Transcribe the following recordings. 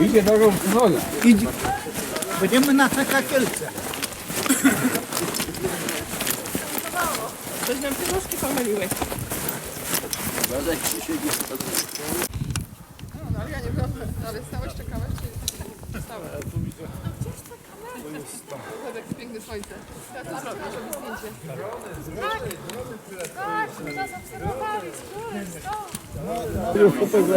idzie drogą przychodzę. Będziemy na Czekakielce. Coś nam te nóżki pomyliłeś. No, ale ja nie wiem, ale stałeś, czekałeś, czy stałeś? Piękne słońce. Ja to zrobię, żeby zdjęcie.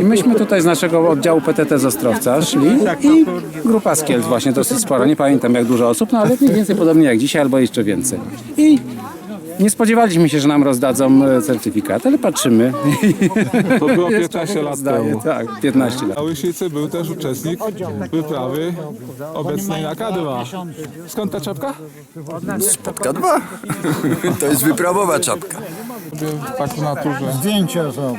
I myśmy tutaj z naszego oddziału PTT z Ostrowca szli i grupa z Kielc właśnie dosyć spora, nie pamiętam jak dużo osób, no ale mniej więcej podobnie jak dzisiaj albo jeszcze więcej. I nie spodziewaliśmy się, że nam rozdadzą e, certyfikat, ale patrzymy. To było 15 lat Zdaje, temu. tak, 15 lat. Na Łysicy był też uczestnik wyprawy obecnej na K2. Skąd ta czapka? K2. To jest wyprawowa czapka. Tak w naturze. Zdjęcia zrobię.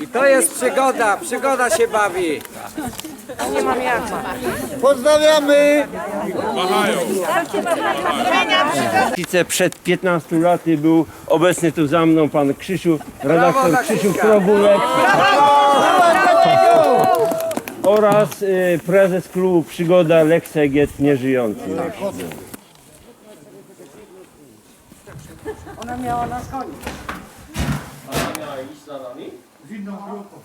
I to jest przygoda, przygoda się bawi. Pozdrawiamy! Rocznicę przed 15 laty był obecny tu za mną pan Krzysiu, redaktor Krzysiu Krobulek oraz y, prezes klubu Przygoda Leksegiet nieżyjący dalej iść za nami? Z inną grupą.